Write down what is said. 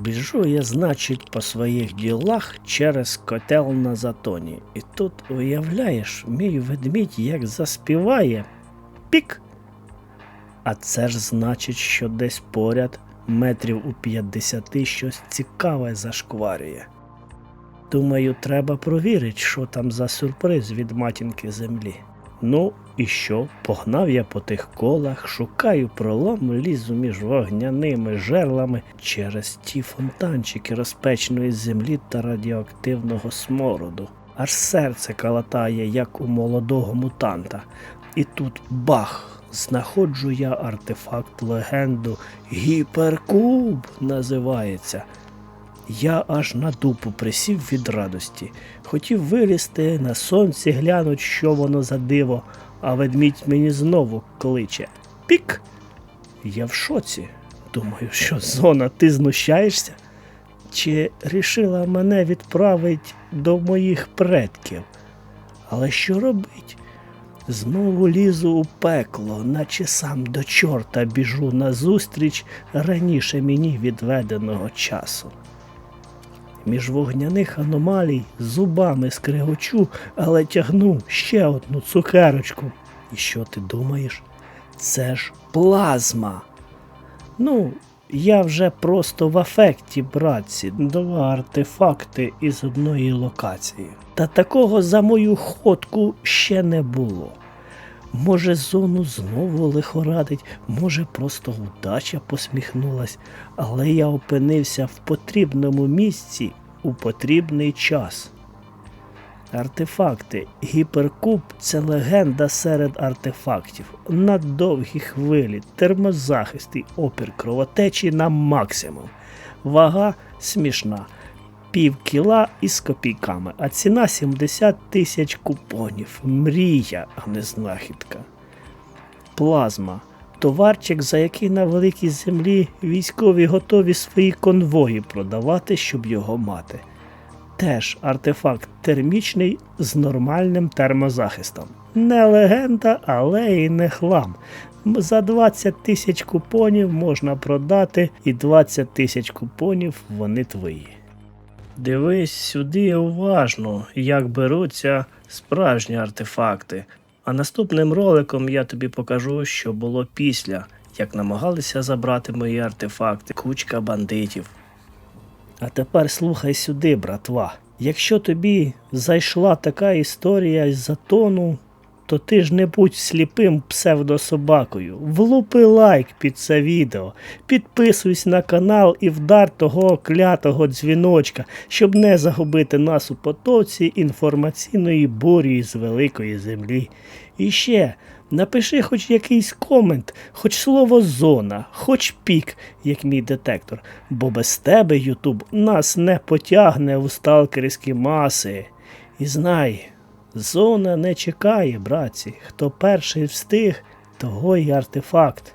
Біжу я, значить, по своїх ділах через котел на затоні. І тут, уявляєш, мій ведмідь як заспіває пік. А це ж значить, що десь поряд, метрів у 50 щось цікаве зашкварює. Думаю, треба провірити, що там за сюрприз від матінки землі. Ну і що? Погнав я по тих колах, шукаю пролом, лізу між вогняними жерлами через ті фонтанчики розпеченої землі та радіоактивного смороду. Аж серце калатає, як у молодого мутанта. І тут бах! Знаходжу я артефакт легенду Гіперкуб називається. Я аж на дупу присів від радості. Хотів вилізти на сонці, глянуть, що воно за диво, а ведмідь мені знову кличе. Пік! Я в шоці. Думаю, що зона, ти знущаєшся? Чи рішила мене відправити до моїх предків? Але що робить? Знову лізу у пекло, наче сам до чорта біжу назустріч раніше мені відведеного часу. Між вогняних аномалій зубами скригочу, але тягну ще одну цукерочку. І що ти думаєш? Це ж плазма. Ну, я вже просто в афекті, братці, два артефакти із одної локації. Та такого за мою ходку ще не було. Може, зону знову лихорадить, може, просто удача посміхнулась, але я опинився в потрібному місці у потрібний час. Артефакти. Гіперкуб це легенда серед артефактів. На довгі хвилі, термозахист і опір кровотечі на максимум. Вага смішна. Пів кіла із копійками, а ціна 70 тисяч купонів. Мрія, а не знахідка. Плазма. Товарчик, за який на великій землі військові готові свої конвої продавати, щоб його мати. Теж артефакт термічний з нормальним термозахистом. Не легенда, але й не хлам. За 20 тисяч купонів можна продати, і 20 тисяч купонів вони твої. Дивись сюди уважно, як беруться справжні артефакти. А наступним роликом я тобі покажу, що було після, як намагалися забрати мої артефакти, кучка бандитів. А тепер слухай сюди, братва. Якщо тобі зайшла така історія з затону, то ти ж не будь сліпим псевдособакою. Влупи лайк під це відео, підписуйся на канал і вдар того клятого дзвіночка, щоб не загубити нас у потоці інформаційної бурі з великої землі. І ще напиши хоч якийсь комент, хоч слово зона, хоч пік, як мій детектор, бо без тебе Ютуб нас не потягне у сталкерські маси. І знай, Зона не чекає, братці. Хто перший встиг, того й артефакт.